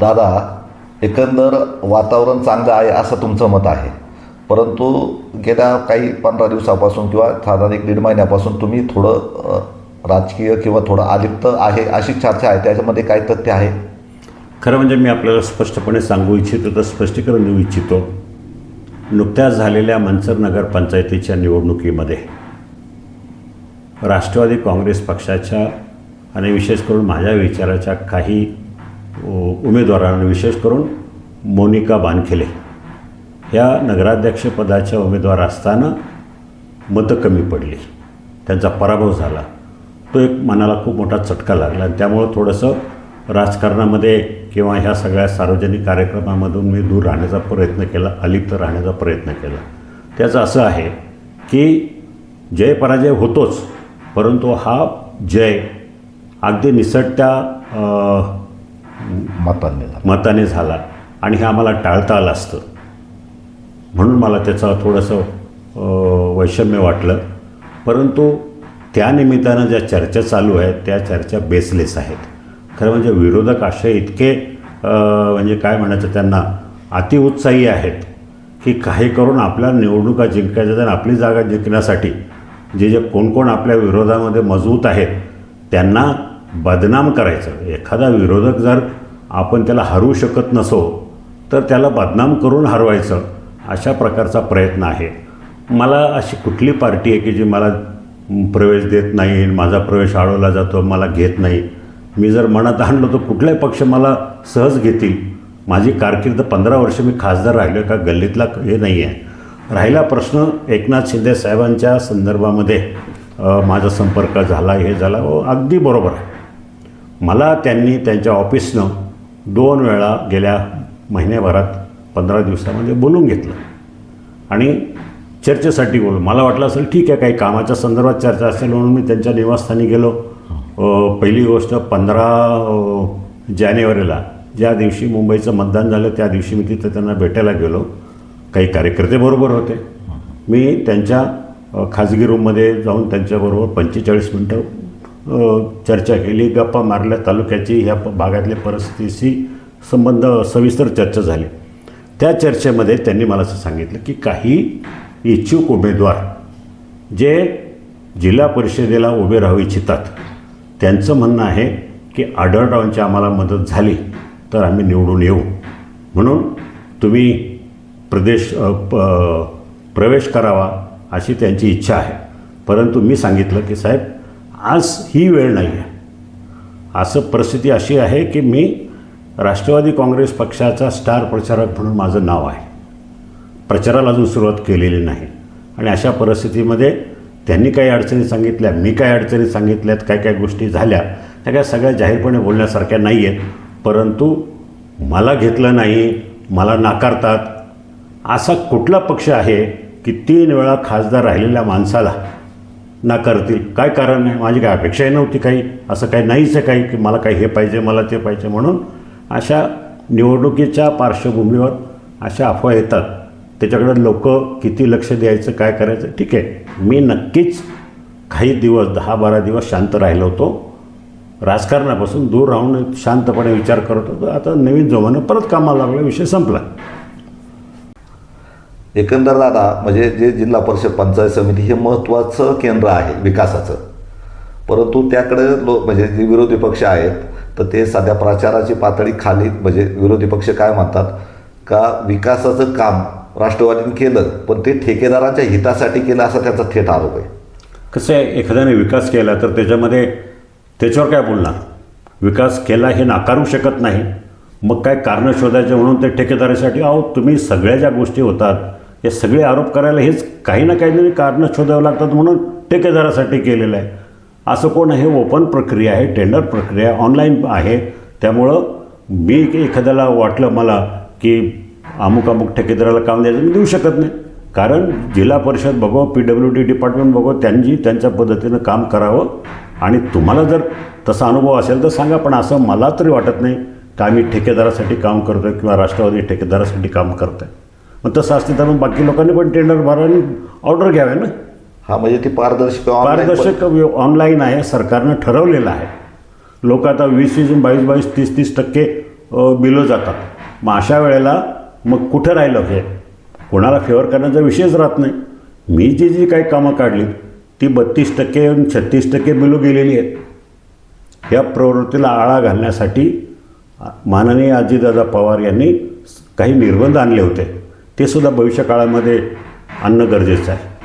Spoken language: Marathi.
दादा एकंदर वातावरण चांगलं आहे असं तुमचं मत आहे. परंतु गेल्या काही पंधरा दिवसापासून किंवा साधारण एक दीड महिन्यापासून तुम्ही थोडं राजकीय किंवा थोडं आलिप्त आहे अशी चर्चा आहे. त्याच्यामध्ये काय तथ्य आहे? खरं म्हणजे मी आपल्याला स्पष्टपणे सांगू इच्छितो तर स्पष्टीकरण देऊ इच्छितो. नुकत्याच झालेल्या मंचर नगर पंचायतीच्या निवडणुकीमध्ये राष्ट्रवादी काँग्रेस पक्षाच्या आणि विशेष करून माझ्या विचाराच्या काही उमेदवारांना विशेष करून मोनिका बानखेले. ह्या नगराध्यक्षपदाच्या उमेदवार असताना मतं कमी पडली. त्यांचा पराभव झाला. तो एक मनाला खूप मोठा चटका लागला आणि त्यामुळं थोडंसं राजकारणामध्ये किंवा ह्या सगळ्या सार्वजनिक कार्यक्रमामधून मी दूर राहण्याचा प्रयत्न केला अलिप्त राहण्याचा प्रयत्न केला. त्याचं असं आहे की जय पराजय होतोच परंतु हा जय अगदी निसटत्या मताने मताने झाला. आणि हे आम्हाला टाळता आलं असतं. म्हणून मला त्याचा थोडंसं वैषम्य वाटलं. परंतु त्या निमित्तानं ज्या चर्चा चालू आहेत त्या चर्चा बेसलेस आहेत. खरं म्हणजे विरोधक असे इतके म्हणजे काय म्हणायचं त्यांना अतिउत्साही आहेत की काही करून आपल्या निवडणुका जिंकायच्या तर आणि आपली जागा जिंकण्यासाठी जे जे कोण कोण आपल्या विरोधामध्ये मजबूत आहेत त्यांना बदनाम करायचं. एखादा विरोधक जर आपण त्याला हरवू शकत नसो तर त्याला बदनाम करून हरवायचं अशा प्रकारचा प्रयत्न आहे. मला अशी कुठली पार्टी आहे की जी मला प्रवेश देत नाही माझा प्रवेश अडवला जातो मला घेत नाही? मी जर मनात आणलो तर कुठलाही पक्ष मला सहज घेतील? माझी कारकीर्द पंधरा वर्ष मी खासदार राहिलो का? गल्लीतला हे नाही आहे राहिला प्रश्न एकनाथ शिंदे साहेबांच्या संदर्भामध्ये माझा संपर्क झाला हे झाला. हो, अगदी बरोबर आहे. मला त्यांनी त्यांच्या ऑफिसनं दोन वेळा गेल्या महिन्याभरात पंधरा दिवसामध्ये बोलून घेतलं. आणि चर्चेसाठी बोलू मला वाटलं असेल ठीक आहे काही कामाच्या संदर्भात चर्चा असेल म्हणून मी त्यांच्या निवासस्थानी गेलो. पहिली गोष्ट पंधरा जानेवारीला ज्या दिवशी मुंबईचं मतदान झालं त्या दिवशी मी तिथं त्यांना भेटायला गेलो. काही कार्यकर्ते बरोबर होते. मी त्यांच्या खाजगी रूममध्ये जाऊन त्यांच्याबरोबर पंचेचाळीस मिनटं चर्चा केली. गप्पा मारल्या. तालुक्याची ह्या भागातल्या परिस्थितीशी संबंध सविस्तर चर्चा झाली. त्या चर्चेमध्ये त्यांनी मला असं सांगितलं की काही इच्छुक उमेदवार जे जिल्हा परिषदेला उभे राहू इच्छितात त्यांचं म्हणणं आहे की आढळरावांची आम्हाला मदत झाली तर आम्ही निवडून येऊ. म्हणून तुम्ही प्रदेश प प्रवेश करावा अशी त्यांची इच्छा आहे. परंतु मी सांगितलं की साहेब आज ही वेळ नाही आहे. असं परिस्थिती अशी आहे की मी राष्ट्रवादी काँग्रेस पक्षाचा स्टार प्रचारक म्हणून माझं नाव आहे. प्रचाराला अजून सुरुवात केलेली नाही. आणि अशा परिस्थितीमध्ये त्यांनी काही अडचणी सांगितल्या मी काही अडचणी सांगितल्यात काय काय गोष्टी झाल्या त्या काय सगळ्या जाहीरपणे बोलण्यासारख्या नाही आहेत परंतु मला घेतलं नाही मला नाकारतात असा कुठला पक्ष आहे की तीन वेळा खासदार राहिलेल्या माणसाला नाकारतील. काय कारण? आहे माझी काय अपेक्षाही नव्हती काही. असं काही नाहीच आहे काही की मला काही हे पाहिजे मला ते पाहिजे म्हणून अशा निवडणुकीच्या पार्श्वभूमीवर अशा अफवा येतात. त्याच्याकडे लोक किती लक्ष द्यायचं काय करायचं? ठीक आहे. मी नक्कीच काही दिवस दहा बारा दिवस शांत राहिलो होतो. राजकारणापासून दूर राहून शांतपणे विचार करत होतो. आता नवीन जोमानं परत कामाला लागला विषय संपला. एकंदर दादा म्हणजे जे जिल्हा परिषद पंचायत समिती हे महत्त्वाचं केंद्र आहे विकासाचं. परंतु त्याकडे लो म्हणजे जे विरोधी पक्ष आहेत तर ते सध्या प्रचाराची पातळी खाली म्हणजे विरोधी पक्ष काय म्हणतात का विकासाचं काम राष्ट्रवादीने केलं पण ते ठेकेदारांच्या हितासाठी केलं असा त्यांचा थेट आरोप आहे. कसं आहे एखाद्याने विकास केला तर त्याच्यामध्ये त्याच्यावर काय बोलणार? विकास केला हे नाकारू शकत नाही. मग काय कारणं शोधायचे म्हणून ते ठेकेदारासाठी अहो तुम्ही सगळ्या ज्या गोष्टी होतात हे सगळे आरोप करायला हेच काही ना काहीतरी कारणं शोधावं लागतात म्हणून ठेकेदारासाठी केलेलं आहे. असं कोण आहे? ओपन प्रक्रिया आहे टेंडर प्रक्रिया ऑनलाईन आहे. त्यामुळं मी एखाद्याला वाटलं मला की अमुक अमुक ठेकेदाराला काम द्यायचं मी देऊ शकत नाही. कारण जिल्हा परिषद बघो पी डब्ल्यू डी डिपार्टमेंट बघो त्यांनी त्यांच्या पद्धतीनं काम करावं. आणि तुम्हाला जर तसा अनुभव असेल तर सांगा पण असं मला तरी वाटत नाही का आम्ही ठेकेदारासाठी काम करतो आहे किंवा राष्ट्रवादी ठेकेदारासाठी काम करतो आहे मग तसं असते तर मग बाकी लोकांनी पण टेंडर भरा आणि ऑर्डर घ्यावे ना? हा म्हणजे ती पारदर्शक पारदर्शक ऑनलाईन आहे सरकारनं ठरवलेलं आहे. लोक आता वीस वीस बावीस बावीस तीस तीस टक्के बिलो जातात. मग अशा वेळेला मग कुठं राहिलं हे? कोणाला फेवर करण्याचा विषयच राहत नाही. मी जी जी काही कामं काढली ती बत्तीस टक्के छत्तीस टक्के बिलो गेलेली आहेत. या प्रवृत्तीला आळा घालण्यासाठी माननीय अजितदादा पवार यांनी काही निर्बंध आणले होते. ते सुद्धा भविष्यकाळामध्ये आणणं गरजेचं आहे.